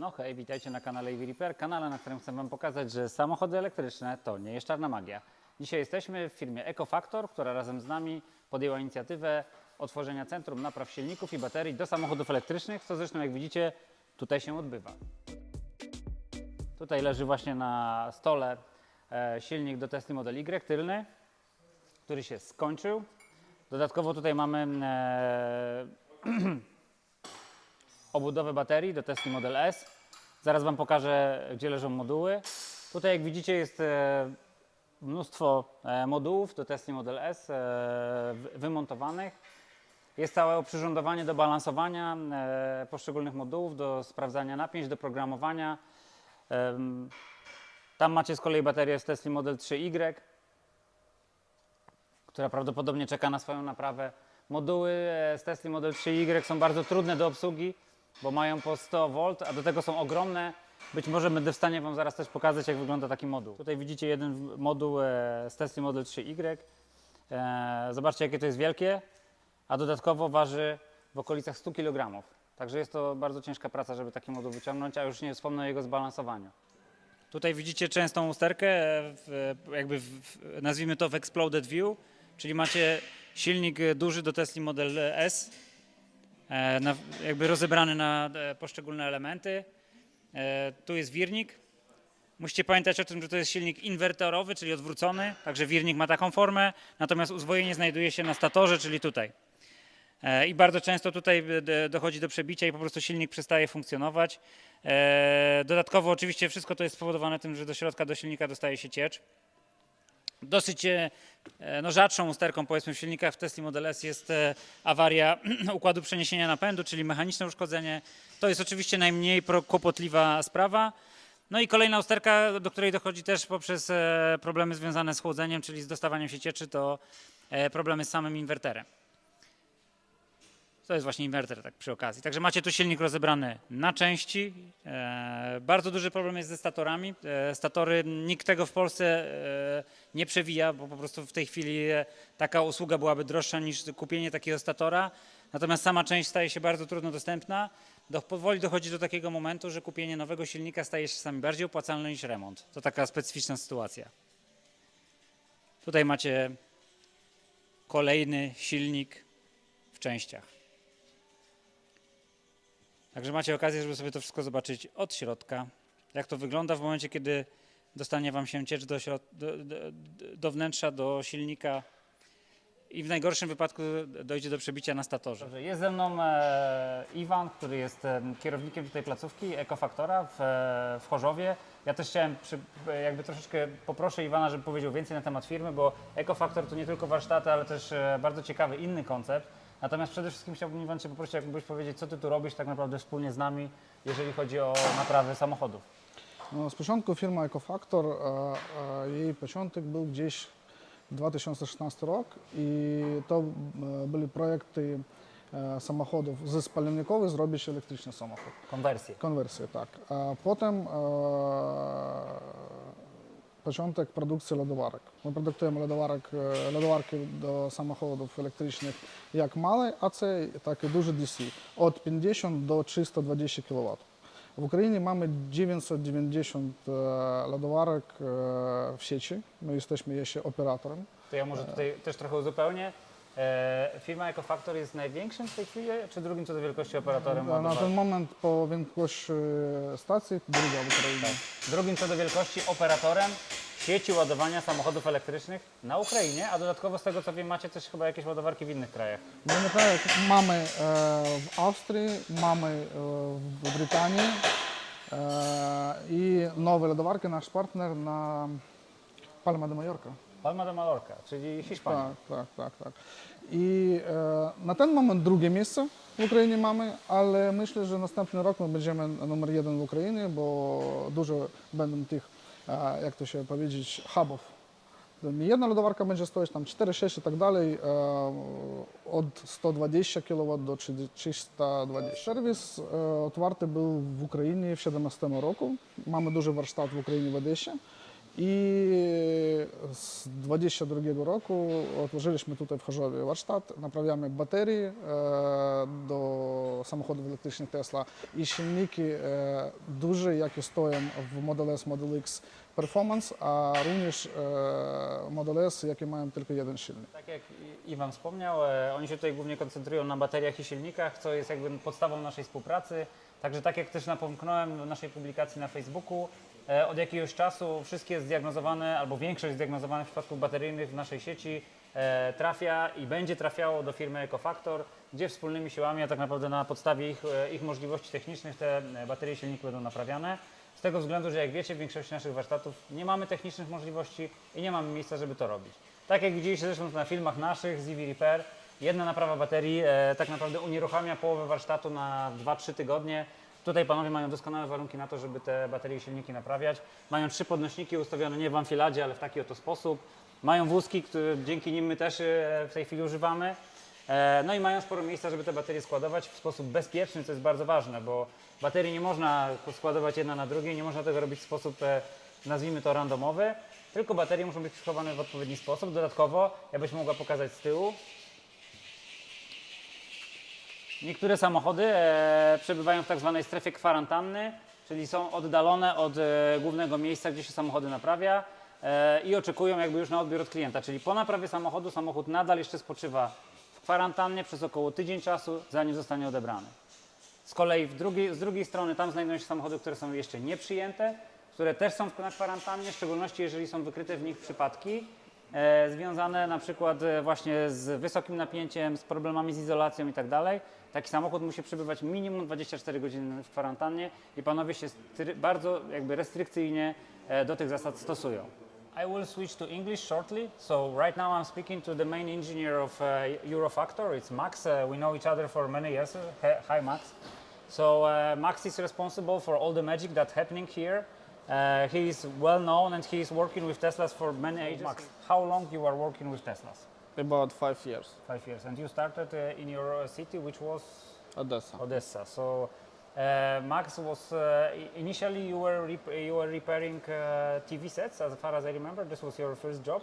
No hej, witajcie na kanale EV Repair, kanale, na którym chcę Wam pokazać, że samochody elektryczne to nie jest czarna magia. Dzisiaj jesteśmy w firmie EcoFactor, która razem z nami podjęła inicjatywę otworzenia centrum napraw silników i baterii do samochodów elektrycznych, co zresztą jak widzicie tutaj się odbywa. Tutaj leży właśnie na stole e, silnik do Tesla Model Y tylny, który się skończył. Dodatkowo tutaj mamy e, obudowę baterii do Tesla Model S. Zaraz Wam pokażę, gdzie leżą moduły. Tutaj, jak widzicie, jest e, mnóstwo e, modułów do Tesla Model S e, wy- wymontowanych. Jest całe oprzyrządowanie do balansowania poszczególnych modułów, do sprawdzania napięć, do programowania. Tam macie z kolei baterię z Tesla Model 3Y, która prawdopodobnie czeka na swoją naprawę. Moduły z Tesla Model 3Y są bardzo trudne do obsługi, bo mają po 100 V, a do tego są ogromne. Być może będę w stanie Wam zaraz też pokazać, jak wygląda taki moduł. Tutaj widzicie jeden moduł e, z Tesla Model 3Y. E, Zobaczcie, jakie to jest wielkie, a dodatkowo waży w okolicach 100 kg. Także jest to bardzo ciężka praca, żeby taki moduł wyciągnąć, a już nie wspomnę o jego zbalansowaniu. Tutaj widzicie częstą usterkę, e, w, jakby w, nazwijmy to w Exploded View, czyli macie silnik duży do Tesla Model S, na, jakby rozebrany na e, poszczególne elementy. E, tu jest wirnik. Musicie pamiętać o tym, że to jest silnik inwertorowy, czyli odwrócony, także wirnik ma taką formę, natomiast uzwojenie znajduje się na statorze, czyli tutaj. E, I bardzo często tutaj e, dochodzi do przebicia i po prostu silnik przestaje funkcjonować. E, Dodatkowo oczywiście wszystko to jest spowodowane tym, że do środka do silnika dostaje się ciecz. Dosyć e, no, rzadszą usterką powiedzmy w silnikach w Tesla Model S jest e, awaria układu przeniesienia napędu, czyli mechaniczne uszkodzenie. To jest oczywiście najmniej kłopotliwa sprawa. No i kolejna usterka, do której dochodzi też poprzez e, problemy związane z chłodzeniem, czyli z dostawaniem się cieczy, to problemy z samym inwerterem. To jest właśnie inwerter, tak przy okazji. Także macie tu silnik rozebrany na części. E, bardzo duży problem jest ze statorami. E, statory, nikt tego w Polsce e, nie przewija, bo po prostu w tej chwili e, taka usługa byłaby droższa niż kupienie takiego statora. Natomiast sama część staje się bardzo trudno dostępna. Do, powoli dochodzi do takiego momentu, że kupienie nowego silnika staje się czasami bardziej opłacalne niż remont. To taka specyficzna sytuacja. Tutaj macie kolejny silnik w częściach. Także macie okazję, żeby sobie to wszystko zobaczyć od środka, jak to wygląda w momencie, kiedy dostanie Wam się ciecz do, do, do, do wnętrza, do silnika i w najgorszym wypadku dojdzie do przebicia na statorze. Dobrze, jest ze mną e, Iwan, który jest e, kierownikiem tutaj placówki Ekofaktora w, e, w Chorzowie. Ja też chciałem przy, e, jakby troszeczkę poproszę Iwana, żeby powiedział więcej na temat firmy, bo Ekofaktor to nie tylko warsztaty, ale też e, bardzo ciekawy inny koncept. Natomiast przede wszystkim chciałbym Iwan Cię poprosić, jakbyś powiedzieć, co Ty tu robisz tak naprawdę wspólnie z nami, jeżeli chodzi o naprawy samochodów. No, z początku firma EcoFactor, a, a jej początek był gdzieś 2016 rok i to e, byli projekty e, samochodów ze spalinikowych zrobić elektryczny samochód. Konwersje. Konwersje, tak. A potem e, початок продукції льодоварок. Ми продуктуємо льодоварок, е, льодоварки до самоходів електричних як мали АЦ, так і дуже DC. От 50 до 320 кВт. В Україні маємо 990 е, льодоварок е, в січі. Ми є ще оператором. То я можу tutaj трохи. E, E, firma EcoFactor jest największym w tej chwili, czy drugim co do wielkości operatorem? Na ten moment po wielkości e, stacji druga Ukraina. Tak. Drugim co do wielkości operatorem sieci ładowania samochodów elektrycznych na Ukrainie, a dodatkowo z tego co wiem macie też chyba jakieś ładowarki w innych krajach. W innych krajach mamy e, w Austrii, mamy e, w Brytanii e, i nowe ładowarki nasz partner na Palma de Mallorca. Palma de Mallorca, czyli Hiszpania. Tak, tak, tak. tak. I e, na ten moment drugie miejsce w Ukrainie mamy, ale myślę, że następny rok my będziemy numer jeden w Ukrainie, bo dużo będą tych, e, jak to się powiedzieć, hubów Jedna lodowarka będzie стоїть там 4-6 і так далі, від 120 кВт до 320. Сервіс отвартий був в Україні в 2017 року. Маємо дуже верштат в Україні в Одесі. I z 22 roku otworzyliśmy tutaj w Chorzowie warsztat, naprawiamy baterie e, do samochodów elektrycznych Tesla i silniki e, duże, jakie stoją w Model S, Model X Performance, a również e, Model S, jakie mają tylko jeden silnik. Tak jak Iwan wspomniał, oni się tutaj głównie koncentrują na bateriach i silnikach, co jest jakby podstawą naszej współpracy. Także tak jak też napomknąłem w naszej publikacji na Facebooku, od jakiegoś czasu wszystkie zdiagnozowane, albo większość zdiagnozowanych przypadków bateryjnych w naszej sieci e, trafia i będzie trafiało do firmy Ecofactor, gdzie wspólnymi siłami, a tak naprawdę na podstawie ich, e, ich możliwości technicznych te e, baterie i silniki będą naprawiane. Z tego względu, że jak wiecie, w większości naszych warsztatów nie mamy technicznych możliwości i nie mamy miejsca, żeby to robić. Tak jak widzieliście zresztą na filmach naszych z EV Repair, jedna naprawa baterii e, tak naprawdę unieruchamia połowę warsztatu na 2-3 tygodnie. Tutaj panowie mają doskonałe warunki na to, żeby te baterie i silniki naprawiać. Mają trzy podnośniki ustawione nie w amfiladzie, ale w taki oto sposób. Mają wózki, które dzięki nim my też e, w tej chwili używamy. E, No i mają sporo miejsca, żeby te baterie składować w sposób bezpieczny, co jest bardzo ważne, bo baterii nie można składować jedna na drugiej, nie można tego robić w sposób, e, nazwijmy to randomowy, tylko baterie muszą być schowane w odpowiedni sposób. Dodatkowo, jakbyś mogła pokazać z tyłu, Niektóre samochody e, przebywają w tak zwanej strefie kwarantanny, czyli są oddalone od e, głównego miejsca, gdzie się samochody naprawia e, i oczekują jakby już na odbiór od klienta. Czyli po naprawie samochodu samochód nadal jeszcze spoczywa w kwarantannie przez około tydzień czasu, zanim zostanie odebrany. Z kolei z drugiej strony tam znajdują się samochody, które są jeszcze nieprzyjęte, które też są na kwarantannie, w szczególności jeżeli są wykryte w nich przypadki związane na przykład e, właśnie z wysokim napięciem, z problemami z izolacją i tak dalej. Taki samochód musi przebywać minimum 24 godziny w kwarantannie i panowie się bardzo jakby restrykcyjnie e, do tych zasad stosują. I will switch to English shortly. So right now I'm speaking to the main engineer of uh, Eurofactor. It's Max. Uh, we know each other for many years. Hi, Max. So uh, Max is responsible for all the magic that's happening here. Uh, he is well known and he is working with Teslas for many ages. Max, how long you are working with Teslas? About five years. Five years. And you started uh, in your uh, city, which was Odessa. Odessa. So uh, Max was uh, initially you were rep- you were repairing uh, TV sets, as far as I remember. This was your first job.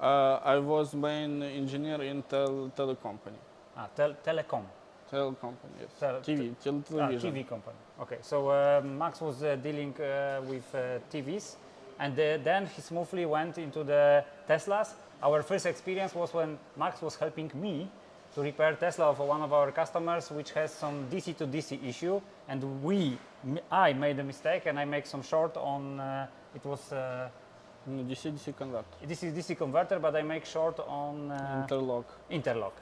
Uh, I was main engineer in tel tele company. Ah, tel- telecom. Tel company, yes. Tel- TV, tel Ah. TV company. Okay, so uh, Max was uh, dealing uh, with uh, TVs, and uh, then he smoothly went into the Teslas. Our first experience was when Max was helping me to repair Tesla of one of our customers, which has some DC to DC issue, and we, m- I made a mistake, and I make some short on. Uh, it was uh, No, DC-DC converter. this is DC converter, but I make short on. Uh, Interlock. interlock.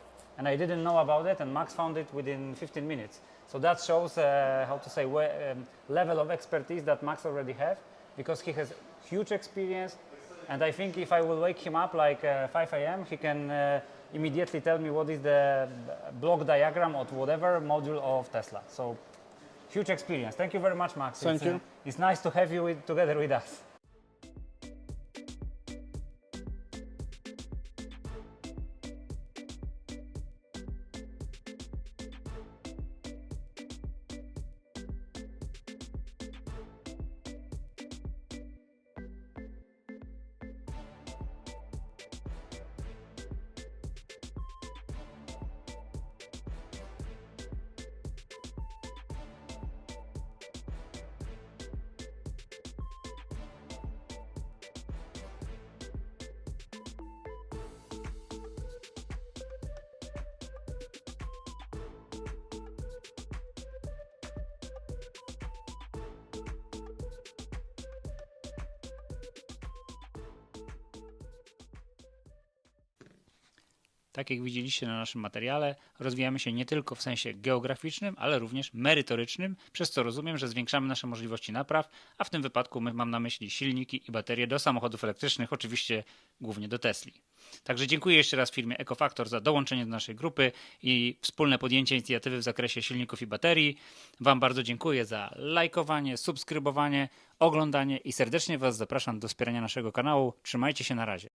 And I didn't know about it, and Max found it within 15 minutes. So that shows, uh, how to say, we- um, level of expertise that Max already have, because he has huge experience. And I think if I will wake him up like uh, 5 a.m., he can uh, immediately tell me what is the block diagram of whatever module of Tesla. So huge experience. Thank you very much, Max. Thank it's, you. Uh, it's nice to have you with, together with us. Tak jak widzieliście na naszym materiale, rozwijamy się nie tylko w sensie geograficznym, ale również merytorycznym, przez co rozumiem, że zwiększamy nasze możliwości napraw, a w tym wypadku mam na myśli silniki i baterie do samochodów elektrycznych, oczywiście głównie do Tesli. Także dziękuję jeszcze raz firmie Ecofactor za dołączenie do naszej grupy i wspólne podjęcie inicjatywy w zakresie silników i baterii. Wam bardzo dziękuję za lajkowanie, subskrybowanie, oglądanie i serdecznie Was zapraszam do wspierania naszego kanału. Trzymajcie się na razie.